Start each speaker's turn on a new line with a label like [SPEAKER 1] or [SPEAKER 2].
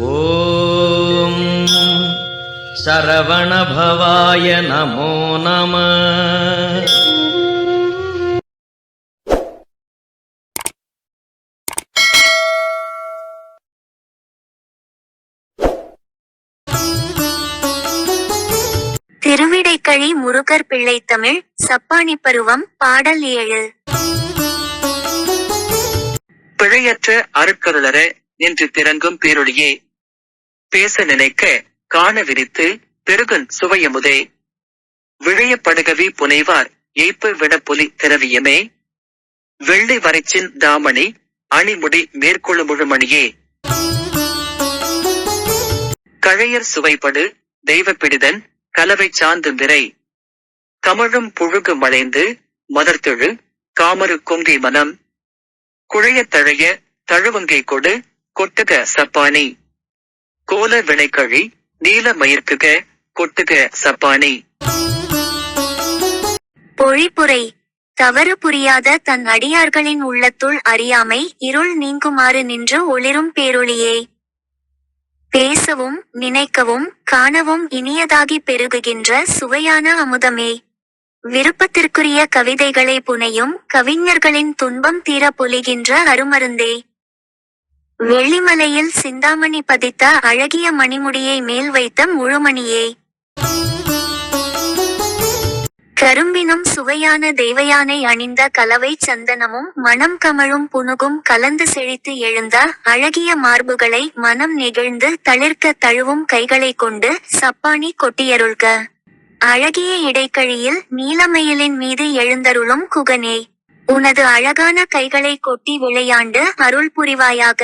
[SPEAKER 1] ஓம். சரவணபவாய நமோ நம.
[SPEAKER 2] திருவிடைக்கழி முருகர் பிள்ளை தமிழ் சப்பானி பருவம் பாடல் ஏழு.
[SPEAKER 3] பிழையற்ற அருட்கருளரே நின்று திறங்கும் பேரொழியே. பேச நினைக்க காண விரித்து பெருகன் சுவையமுதே. விழையப்படுகவி புனைவார் எய்ப்பு விடப்புலி திரவியமே. வெள்ளி வரைச்சின் தாமணி அணிமுடி மேற்கொள்ளு முழுமணியே. கழையர் சுவைப்படு தெய்வப்பிடிதன் கலவை சாந்து விரை. கமழும் புழுகு மலைந்து மதர்த்தெழு காமரு கொங்கை மனம். குழைய தழைய தழுவங்கை கொடு கொட்டுக சப்பானி. கோல வினைக்கழி நீல மயிர்க்குக கொட்டுக சப்பானி.
[SPEAKER 2] பொழிப்புரை தவறு புரியாத தன் அடியார்களின் உள்ளத்துள் அறியாமை இருள் நீங்குமாறு நின்று ஒளிரும் பேரொளியே. பேசவும் நினைக்கவும் காணவும் இனியதாகி பெருகுகின்ற சுவையான அமுதமே. விருப்பத்திற்குரிய கவிதைகளை புனையும் கவிஞர்களின் துன்பம் தீர பொலிகின்ற அருமருந்தே. வெள்ளிமலையில் சிந்தாமணி பதித்த அழகிய மணிமுடியை மேல் வைத்த முழுமணியே. கரும்பினும் சுவையான தெய்வயானை அணிந்த கலவை சந்தனமும் மனம் கமழும் புனுகும் கலந்து செழித்து எழுந்த அழகிய மார்புகளை மனம் நெகிழ்ந்து தளிர்க்க தழுவும் கைகளைக் கொண்டு சப்பானி கொட்டியருள்க. அழகிய இடைக்கழியில் நீலமயிலின் மீது எழுந்தருளும் குகனே. உனது அழகான கைகளை கொட்டி விளையாண்டு அருள் புரிவாயாக.